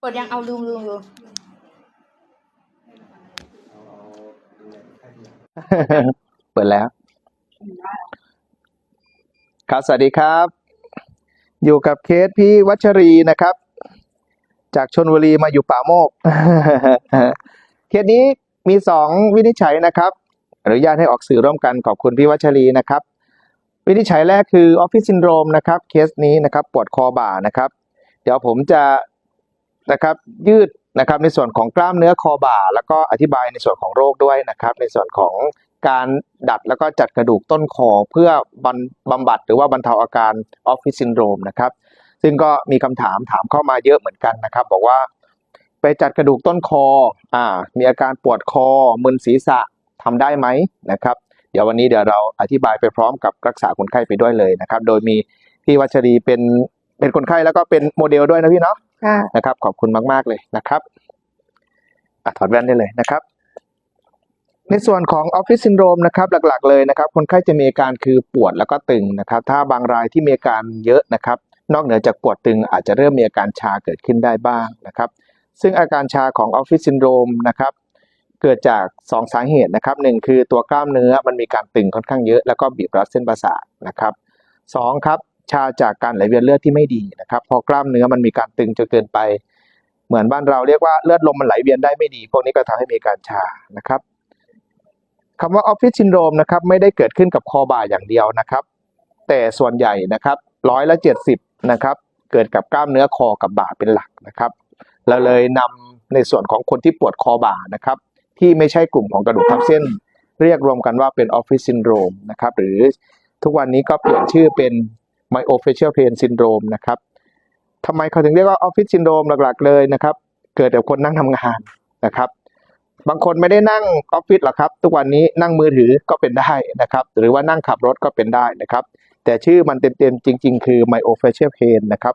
เปิดยังเอาลืมลืมลืมเปิดแล้ว ครับ สวัสดีครับ อยู่กับเคสพี่วัชรีนะครับ จากชนบุรีมาอยู่ป่าโมก เคสนี้มีสองวินิจฉัยนะครับ อนุญาตให้ออกสื่อร่วมกันขอบคุณพี่วัชรีนะครับ วินิจฉัยแรกคือออฟฟิศซินโดรมนะครับ เคสนี้นะครับ ปวดคอบ่านะครับ เดี๋ยวผมจะ นะครับ ยืดนะครับในส่วนของกล้ามเนื้อคอบ่า แล้วก็อธิบายในส่วนของโรคด้วยนะครับ ในส่วนของการดัดแล้วก็จัดกระดูกต้นคอเพื่อบำบำบัดหรือว่าบรรเทาอาการออฟฟิศซินโดรมนะครับ ซึ่งก็มีคำถามถามเข้ามาเยอะเหมือนกันนะครับ บอกว่า ไปจัดกระดูกต้นคออ่ามีอาการปวดคอมึนศีรษะทำได้ไหมนะครับ เดี๋ยววันนี้เดี๋ยวเราอธิบายไปพร้อมกับรักษาคนไข้ไปด้วยเลยนะครับ โดยมีพี่วัชรีเป็น เป็นคนไข้แล้วก็เป็นโมเดลด้วยนะพี่เนาะค่ะ นะครับ ขอบคุณมาก ๆ เลยนะครับอะถอดแว่นได้เลยนะครับ ในส่วนของออฟฟิศซินโดรมนะครับ หลักๆ เลยนะครับ คนไข้จะมีอาการคือปวดแล้วก็ตึงนะครับ ถ้าบางรายที่มีอาการเยอะนะครับ นอกเหนือจากปวดตึงอาจจะเริ่มมีอาการชาเกิดขึ้นได้บ้างนะครับ ซึ่งอาการชาของออฟฟิศซินโดรมนะครับเกิดจาก 2 สาเหตุนะครับหนึ่งคือตัวกล้ามเนื้อมันมีการตึงค่อนข้างเยอะ แล้วก็บีบรัดเส้นประสาทนะครับสองครับ ชาจากการไหลเวียนเลือดที่ไม่ดีนะครับ พอกล้ามเนื้อมันมีการตึงจนเกินไป เหมือนบ้านเราเรียกว่าเลือดลมมันไหลเวียนได้ไม่ดี พวกนี้ก็ทำให้มีการชานะครับคำว่าออฟฟิศซินโดรมนะครับไม่ได้เกิดขึ้นกับคอบ่าอย่างเดียวนะครับ แต่ส่วนใหญ่นะครับร้อยละเจ็ดสิบนะครับเกิดกับกล้ามเนื้อคอกับบ่าเป็นหลักนะครับเราเลยนำในส่วนของคนที่ปวดคอบ่านะครับที่ไม่ใช่กลุ่มของกระดูกทับเส้น เรียกรวมกันว่าเป็นออฟฟิศซินโดรมนะครับหรือทุกวันนี้ก็เปลี่ยนชื่อเป็น myofascial pain syndrome นะครับทำไมเขาถึงเรียกว่าออฟฟิศซินโดรมหลักๆเลยนะครับ เกิดจากคนนั่งทำงานนะครับบางคนไม่ได้นั่งออฟฟิศหรอกครับ ทุกวันนี้นั่งมือถือก็เป็นได้นะครับ หรือว่านั่งขับรถก็เป็นได้นะครับ แต่ชื่อมันเต็มๆ จริง ๆ คือ myofascial pain นะครับ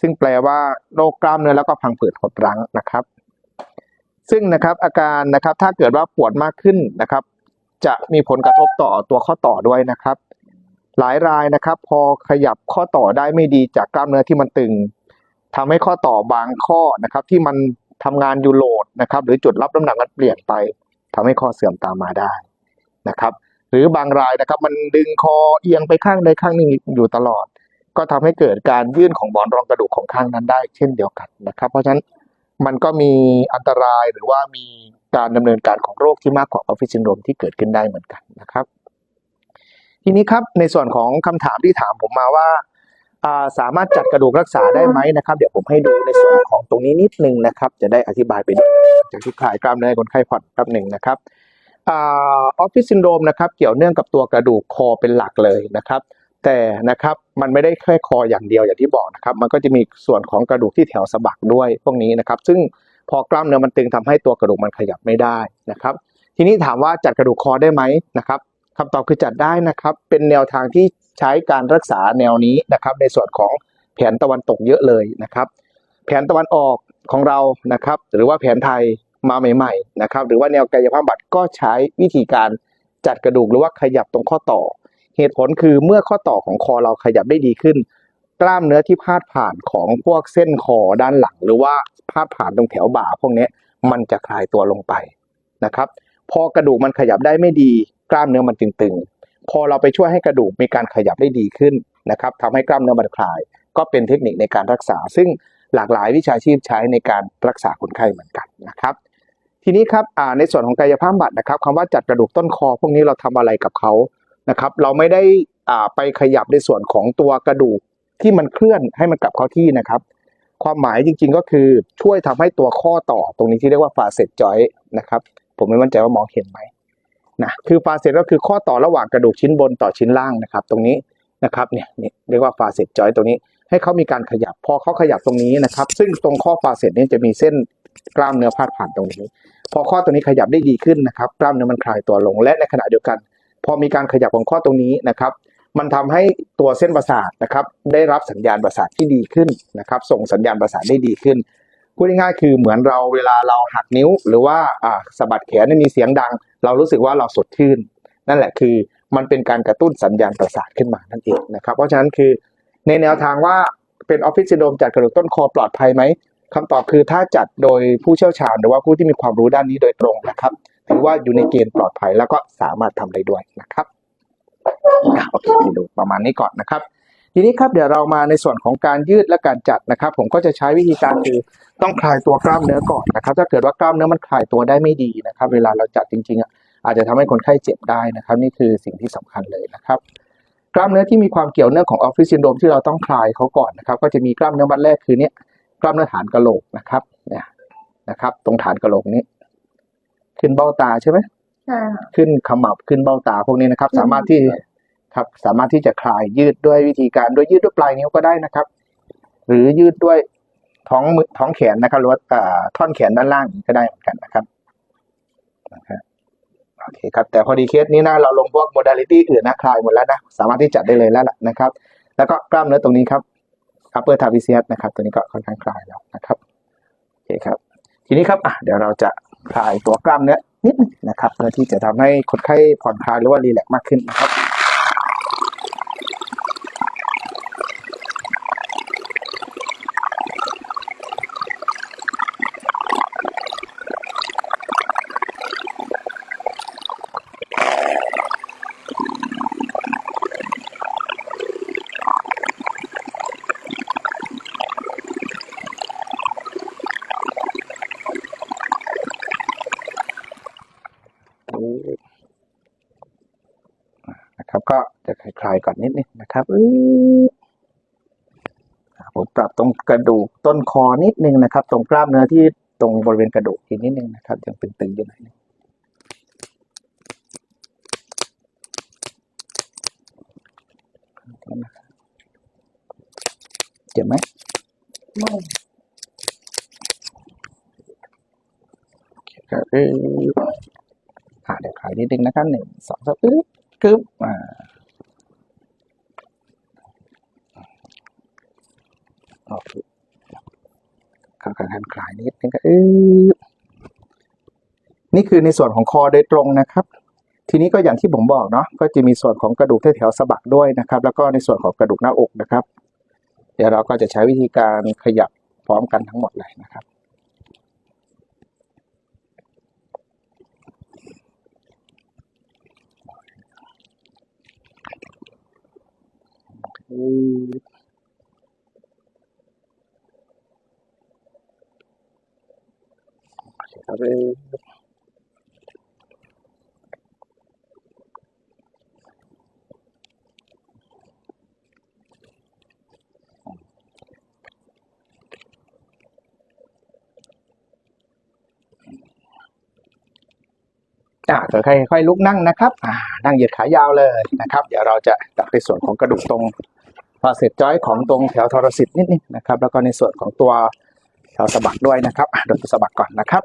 ซึ่งแปลว่าโรคกล้ามเนื้อแล้วก็พังผืดหดรั้งนะครับ ซึ่งนะครับอาการนะครับถ้าเกิดว่าปวดมากขึ้นนะครับ จะมีผลกระทบต่อตัวข้อต่อด้วยนะครับ หลายรายนะครับ พอขยับข้อต่อได้ไม่ดีจากกล้ามเนื้อที่มันตึงทำให้ข้อต่อบางข้อนะครับ ที่มันทำงานอยู่โหลดนะครับ หรือจุดรับน้ำหนักมันเปลี่ยนไปทำให้ข้อเสื่อมตามมาได้นะครับ หรือบางรายนะครับ มันดึงคอเอียงไปข้างใดข้างหนึ่งอยู่ตลอด ก็ทำให้เกิดการยื่นของบอนรองกระดูกของข้างนั้นได้ เช่นเดียวกันนะครับ เพราะฉะนั้นมันก็มีอันตรายหรือว่ามีการดำเนินการของโรคที่มากกว่าออฟฟิศซินโดรมที่เกิดขึ้นได้เหมือนกันนะครับ ทีนี้ครับในส่วนของคำถามที่ถามผมมาว่าสามารถจัดกระดูกรักษาได้ไหมนะครับ เดี๋ยวผมให้ดูในส่วนของตรงนี้นิดนึงนะครับ จะได้อธิบายไปด้วยจากที่ขายกล้ามเนื้อคนไข้ผ่อนแป๊บหนึ่งนะครับออฟฟิศซินโดรมนะครับเกี่ยวเนื่องกับตัวกระดูกคอเป็นหลักเลยนะครับ แต่นะครับมันไม่ได้แค่คออย่างเดียวอย่างที่บอกนะครับ มันก็จะมีส่วนของกระดูกที่แถวสะบักด้วยพวกนี้นะครับ ซึ่งพอกล้ามเนื้อมันตึงทำให้ตัวกระดูกมันขยับไม่ได้นะครับ ทีนี้ถามว่าจัดกระดูกคอได้ไหมนะครับ คำตอบคือจัดได้นะครับ เป็นแนวทางที่ใช้การรักษาแนวนี้นะครับ ในส่วนของแผนตะวันตกเยอะเลยนะครับ แผนตะวันออกของเรานะครับ หรือว่าแผนไทยมาใหม่ๆนะครับ หรือว่าแนวกายภาพบำบัดก็ใช้วิธีการจัดกระดูกหรือว่าขยับตรงข้อต่อ เหตุผลคือเมื่อข้อต่อของคอเราขยับได้ดีขึ้น กล้ามเนื้อที่พาดผ่านของพวกเส้นคอด้านหลัง หรือว่าพาดผ่านตรงแถวบ่าพวกนี้มันจะคลายตัวลงไปนะครับ พอกระดูกมันขยับได้ไม่ดี กล้ามเนื้อมันตึงๆ พอเราไปช่วยให้กระดูกมีการขยับได้ดีขึ้นนะครับทำให้กล้ามเนื้อมันคลาย ก็เป็นเทคนิคในการรักษา ซึ่งหลากหลายวิชาชีพใช้ในการรักษาคนไข้เหมือนกันนะครับ ทีนี้ครับในส่วนของกายภาพบำบัดนะครับคำว่าจัดกระดูกต้นคอ พวกนี้เราทำอะไรกับเขานะครับเราไม่ได้อ่าไปขยับในส่วนของตัวกระดูกที่มันเคลื่อนให้มันกลับเข้าที่นะครับ ความหมายจริงๆก็คือช่วยทำให้ตัวข้อต่อตรงนี้ที่เรียกว่าฟาเซตจอยนะครับ ผมไม่มั่นใจว่ามองเห็นไหม นะคือฟาเซตก็คือข้อต่อระหว่างกระดูกชิ้นบนต่อชิ้นล่างนะครับ ตรงนี้นะครับเนี่ยเรียกว่าฟาเซตจอยตรงนี้ ให้เขามีการขยับพอเขาขยับตรงนี้นะครับ ซึ่งตรงข้อฟาเซตนี้จะมีเส้นกล้ามเนื้อพาดผ่านตรงนี้ พอข้อตรงนี้ขยับได้ดีขึ้นนะครับ กล้ามเนื้อมันคลายตัวลง และในขณะเดียวกัน พอมีการขยับของข้อตรงนี้นะครับมันทำให้ตัวเส้นประสาทนะครับได้รับสัญญาณประสาทที่ดีขึ้นนะครับ ส่งสัญญาณประสาทได้ดีขึ้น พูดง่ายๆคือเหมือนเราเวลาเราหักนิ้ว หรือว่าอ่าสะบัดแขนมีเสียงดัง เรารู้สึกว่าเราสดชื่น นั่นแหละคือมันเป็นการกระตุ้นสัญญาณประสาทขึ้นมานั่นเองนะครับ เพราะฉะนั้นคือในแนวทางว่าเป็นออฟฟิศซินโดรมจัดกระดูกต้นคอปลอดภัยไหมคำตอบคือถ้าจัดโดยผู้เชี่ยวชาญหรือว่าผู้ที่มีความรู้ด้านนี้โดยตรงนะครับถือว่าอยู่ในเกณฑ์ปลอดภัยแล้วก็สามารถทำได้ด้วยนะครับโอเคดูประมาณนี้ก่อนนะครับ ทีนี้ครับเดี๋ยวเรามาในส่วนของการยืดและการจัดนะครับ ผมก็จะใช้วิธีการคือต้องคลายตัวกล้ามเนื้อก่อนนะครับ ถ้าเกิดว่ากล้ามเนื้อมันคลายตัวได้ไม่ดีนะครับ เวลาเราจัดจริงๆอะอาจจะทำให้คนไข้เจ็บได้นะครับ นี่คือสิ่งที่สำคัญเลยนะครับ กล้ามเนื้อที่มีความเกี่ยวเนื่องของออฟฟิศซินโดรมที่เราต้องคลายเขาก่อนนะครับ ก็จะมีกล้ามเนื้อมัดแรกคือเนี่ยกล้ามเนื้อฐานกะโหลกนะครับเนี่ยนะครับ ตรงฐานกะโหลกนี้ ขึ้นเบ้าตาใช่ไหมใช่ค่ะขึ้นขมับขึ้นเบ้าตาพวกนี้นะครับ สามารถที่ ครับสามารถที่จะคลายยืดด้วยวิธีการโดยยืดด้วยปลายนิ้วก็ได้นะครับ หรือยืดด้วยท้องมือท้องแขนนะครับ หรือว่าอ่าท่อนแขนด้านล่างก็ได้เหมือนกันนะครับนะครับโอเคครับแต่พอดีเคสนี้นะเราลงพวกโมด a ลิตี้อื่นนะคลายหมดแล้วนะสามารถที่จัดได้เลยแล้วล่ะนะครับ แล้วก็กล้ามเนื้อตรงนี้ครับ upper trapezius นะครับ ตัวนี้ก็ค่อนข้างคลายแล้วนะครับโอเคครับ ทีนี้ครับอะเดี๋ยวเราจะคลายตัวกล้ามเนื้อนิดนึงนะครับเพื่อที่จะทำให้คนไข้ผ่อนคลายหรือว่ารีแลกซ์มากขึ้นนะครับ นะครับ ก็จะคลายๆก่อนนิดนึงนะครับผมปรับตรงกระดูกต้นคอนิดนึงนะครับ ตรงกล้ามเนื้อที่ตรงบริเวณกระดูกอีกนิดนึงนะครับ ยังตึงๆอยู่หน่อยนึงเจ็บไหมไม่ครับอื้ออ่าเลย ลายนิดนึงนะครับหนึ่งสองสามอึ๊บกึ๊บอ่าโอเคค่อนข้างคลายนิดนึงก็อือนี่คือในส่วนของคอโดยตรงนะครับ ทีนี้ก็อย่างที่ผมบอกเนาะก็จะมีส่วนของกระดูกแถวสะบักด้วยนะครับ แล้วก็ในส่วนของกระดูกหน้าอกนะครับ เดี๋ยวเราก็จะใช้วิธีการขยับพร้อมกันทั้งหมดเลยนะครับ อื้อครับเอออ่าค่อยๆค่อยๆลุกนั่งนะครับ อ่า นั่งเหยียดขายาวเลยนะครับ เดี๋ยวเราจะตัดในส่วนของกระดูกตรง เสร็จจอยของตรงแถวทรสิตนิดนึงนะครับ แล้วก็ในส่วนของตัวแถวสะบักด้วยนะครับดูตัวสะบักก่อนนะครับ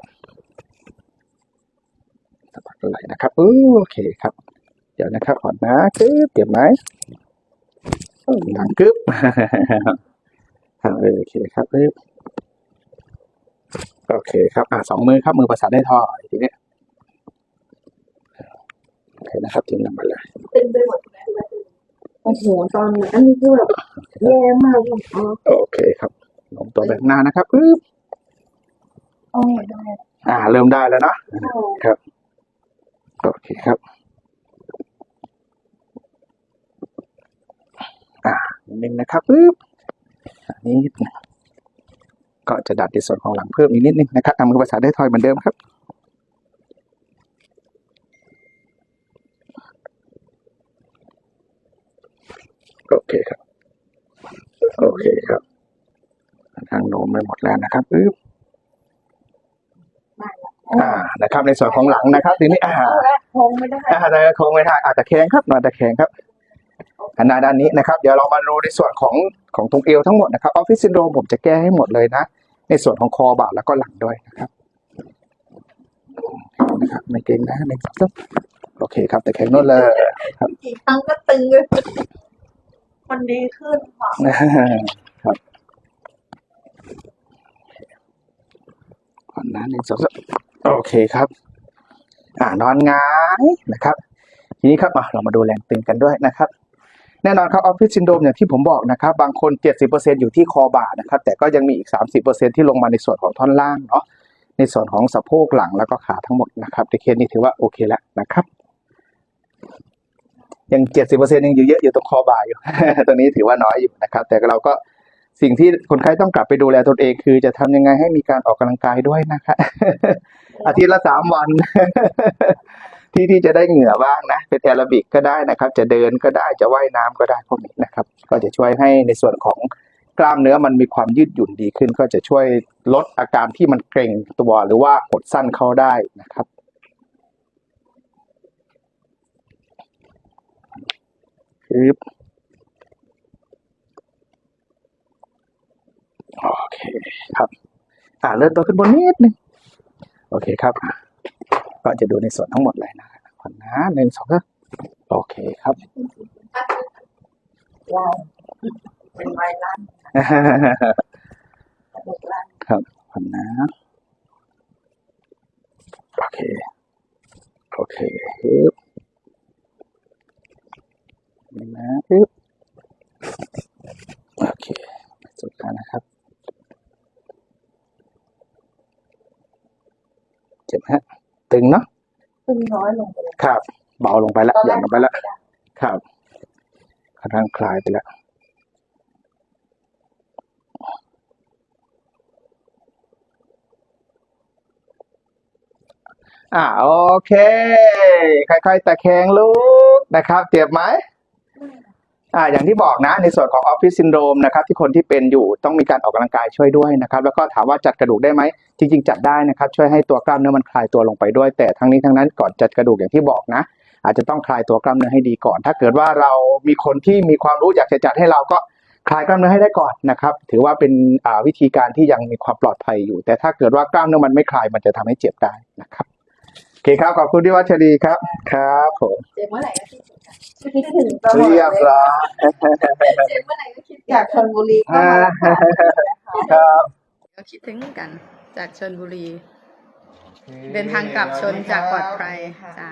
สะบักไหลนะครับโอเคครับ เดี๋ยวนะครับก่อนนะกึ๊บเก็บไหมหลังกึ๊บอ่าโอเคครับกึ๊บโอเคครับอ่าสองมือครับมือประสานได้ทอยทีนี้โอเคนะครับทิ้งลงมาเลยตึงไปหมด โอ้โหตอนนั้นนี่คือแบบแย่มากเลยอ๋อโอเคครับลงตัวไปข้างหน้านะครับปึ๊บโอ้ยได้อ่า เริ่มได้แล้วเนาะค่ะโอเคครับ อ่านิดนึงนะครับปึ๊บอันนี้ก็จะดัดในส่วนของหลังเพิ่มอีกนิดนึงนะครับทำมือประสานได้ทอยเหมือนเดิมครับ โอเคครับ โอเคครับทางโน้ม ไปหมดแล้วนะครับปึ๊บอ่านะครับ ในส่วนของหลังนะครับทีนี้อ่าเอาละคงไม่ได้อ่าได้โค้งไม่ได้อาจจะแข็งครับหน่อยตะแข็งครับอันหน้าด้านนี้นะครับ เดี๋ยวเรามาดูในส่วนของของตรงเอวทั้งหมดนะครับออฟฟิศซินโดรมผมจะแก้ให้หมดเลยนะ ในส่วนของคอบ่าแล้วก็หลังด้วยนะครับนะครับไม่เก่งนะหนึ่งสองสามโอเคครับ แต่แข็งโน่นเลยกี่ครั้งก็ตึงเลยมันดีขึ้นค่ะ ครับ ก่อนนะหนึ่งสองสามโอเคครับ อ่านอนงายนะครับ ทีนี้ครับมาเรามาดูแรงตึงกันด้วยนะครับ แน่นอนครับออฟฟิศซินโดมอย่างที่ผมบอกนะครับ บางคน 70%อยู่ที่คอบ่านะครับ แต่ก็ยังมีอีก 30%ที่ลงมาในส่วนของท่อนล่างเนาะในส่วนของสะโพกหลังแล้วก็ขาทั้งหมดนะครับในเคสนี้ถือว่าโอเคแล้วนะครับยัง70%ยังอยู่เยอะอยู่ตรงคอบ่าอยู่ตรงนี้ถือว่าน้อยอยู่นะครับ แต่เราก็ สิ่งที่คนไข้ต้องกลับไปดูแลตนเองคือจะทำยังไงให้มีการออกกำลังกายด้วยนะครับอาทิตย์ละสามวัน ที่ที่จะได้เหงื่อบ้างนะเป็นแอโรบิกก็ได้นะครับ จะเดินก็ได้จะว่ายน้ำก็ได้พวกนี้นะครับ ก็จะช่วยให้ในส่วนของกล้ามเนื้อมันมีความยืดหยุ่นดีขึ้น ก็จะช่วยลดอาการที่มันเกร็งตัวหรือว่าหดสั้นเข้าได้นะครับปึ๊บ โอเคครับ อ่าเลื่อนตัวขึ้นบนนิดนึงโอเคครับ ก็จะดูในส่วนทั้งหมดเลยนะขอนนะหนึ่งสองสามโอเคครับว้าวเป็นไวรัสเด็กรัสครับขอนนะโอเค โอเคฮึบนี่นะฮึบโอเคสุดแล้วนะครับ เจ็บไหมฮะ ตึงเนาะขึ้นน้อยลงไปเลยครับ เบาลงไปแล้วหย่อนลงไปแล้วครับค่อนข้างคลายไปแล้วอ่าโอเค ค่อยๆตะแคงลูกนะครับ เจ็บไหม อ่าอย่างที่บอกนะในส่วนของออฟฟิศซินโดรมนะครับที่คนที่เป็นอยู่ต้องมีการออกกำลังกายช่วยด้วยนะครับแล้วก็ถามว่าจัดกระดูกได้ไหมจริง ๆ จัดได้นะครับช่วยให้ตัวกล้ามเนื้อมันคลายตัวลงไปด้วย แต่ทั้งนี้ทั้งนั้นก่อนจัดกระดูกอย่างที่บอกนะ อาจจะต้องคลายตัวกล้ามเนื้อให้ดีก่อน ถ้าเกิดว่าเรามีคนที่มีความรู้อยากจะจัดให้เราก็คลายกล้ามเนื้อให้ได้ก่อนนะครับถือว่าเป็นอ่าวิธีการที่ยังมีความปลอดภัยอยู่ แต่ถ้าเกิดว่ากล้ามเนื้อมันไม่คลายมันจะทำให้เจ็บได้นะครับ เคครับ ขอบคุณที่วัชรีครับ ครับผมเจ็บเมื่อไหร่ก็คิดถึงกันคิดถึงตลอดเรียบเลยร้อยเจ็บเมื่อไหร่ก็คิดจากชลบุรีก็มาครับก็คิดถึงกันจากชนบุรี เดินทางกลับชนจากปลอดภัยจ้า